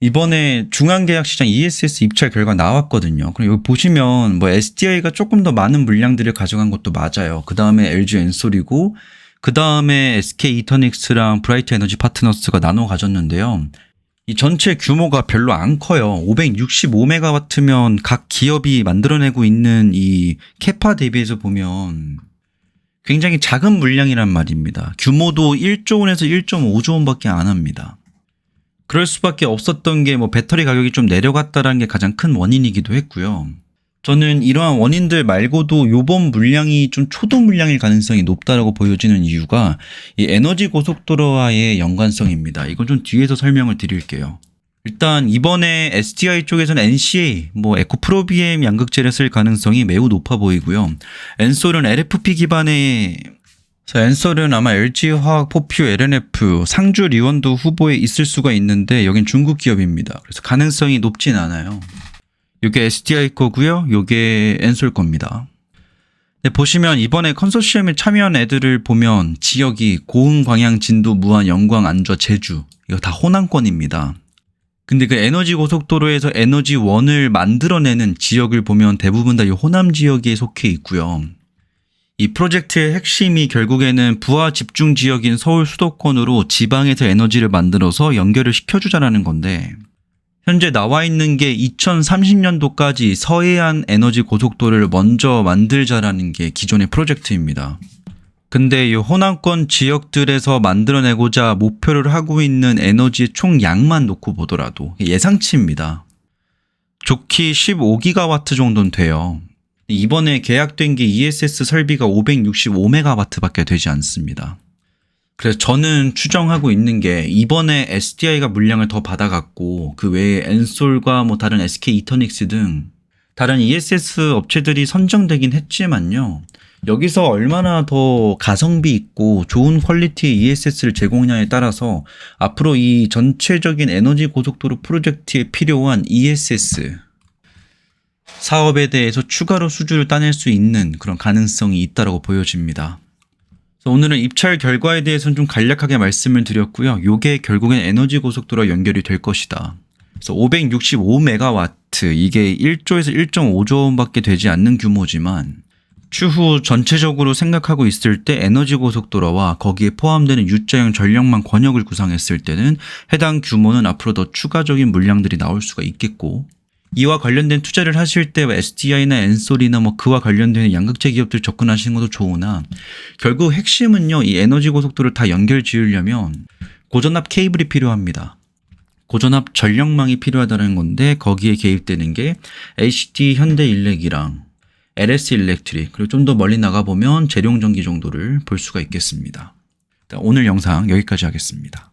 이번에 중앙계약시장 ESS 입찰 결과 나왔거든요. 그럼 여기 보시면 뭐 SDI가 조금 더 많은 물량들을 가져간 것도 맞아요. 그 다음에 LG 엔솔이고 그 다음에 SK 이터닉스랑 브라이트 에너지 파트너스가 나눠 가졌는데요. 이 전체 규모가 별로 안 커요. 565메가와트면 각 기업이 만들어내고 있는 이 캐파 대비해서 보면 굉장히 작은 물량이란 말입니다. 규모도 1조 원에서 1.5조 원밖에 안 합니다. 그럴 수밖에 없었던 게 뭐 배터리 가격이 좀 내려갔다라는 게 가장 큰 원인이기도 했고요. 저는 이러한 원인들 말고도 요번 물량이 좀 초도 물량일 가능성이 높다라고 보여지는 이유가 이 에너지 고속도로와의 연관성입니다. 이건 좀 뒤에서 설명을 드릴게요. 일단 이번에 SDI 쪽에서는 NCA, 뭐 에코프로비엠 양극재를 쓸 가능성이 매우 높아 보이고요. 엔솔은 LFP 기반의 자, 엔솔은 아마 LG화학, 포퓨, LNF, 상주 리원도 후보에 있을 수가 있는데 여긴 중국 기업입니다. 그래서 가능성이 높진 않아요. 이게 SDI 거고요. 요게 엔솔 겁니다. 네, 보시면 이번에 컨소시엄에 참여한 애들을 보면 지역이 고흥, 광양, 진도, 무안, 영광, 안좌, 제주 이거 다 호남권입니다. 근데 그 에너지 고속도로에서 에너지 원을 만들어내는 지역을 보면 대부분 다 이 호남 지역에 속해 있고요. 이 프로젝트의 핵심이 결국에는 부하 집중 지역인 서울 수도권으로 지방에서 에너지를 만들어서 연결을 시켜주자라는 건데 현재 나와 있는 게 2030년도까지 서해안 에너지 고속도로를 먼저 만들자라는 게 기존의 프로젝트입니다. 근데 이 호남권 지역들에서 만들어내고자 목표를 하고 있는 에너지의 총 양만 놓고 보더라도 예상치입니다. 좋기 15기가와트 정도는 돼요. 이번에 계약된 게 ESS 설비가 565메가와트밖에 되지 않습니다. 그래서 저는 추정하고 있는 게 이번에 SDI가 물량을 더 받아갔고 그 외에 엔솔과 뭐 다른 SK 이터닉스 등 다른 ESS 업체들이 선정되긴 했지만요. 여기서 얼마나 더 가성비 있고 좋은 퀄리티의 ESS를 제공하냐에 따라서 앞으로 이 전체적인 에너지 고속도로 프로젝트에 필요한 ESS 사업에 대해서 추가로 수주를 따낼 수 있는 그런 가능성이 있다고 보여집니다. 오늘은 입찰 결과에 대해서는 좀 간략하게 말씀을 드렸고요. 요게 결국엔 에너지 고속도로 연결이 될 것이다. 그래서 565메가와트 이게 1조에서 1.5조 원밖에 되지 않는 규모지만 추후 전체적으로 생각하고 있을 때 에너지 고속도로와 거기에 포함되는 U자형 전력망 권역을 구상했을 때는 해당 규모는 앞으로 더 추가적인 물량들이 나올 수가 있겠고 이와 관련된 투자를 하실 때 SDI나 엔솔이나 뭐 그와 관련된 양극재 기업들 접근하시는 것도 좋으나 결국 핵심은요 이 에너지 고속도로를 다 연결 지으려면 고전압 케이블이 필요합니다. 고전압 전력망이 필요하다는 건데 거기에 개입되는 게 HT 현대 일렉이랑 LS 일렉트릭 그리고 좀 더 멀리 나가 보면 재룡 전기 정도를 볼 수가 있겠습니다. 오늘 영상 여기까지 하겠습니다.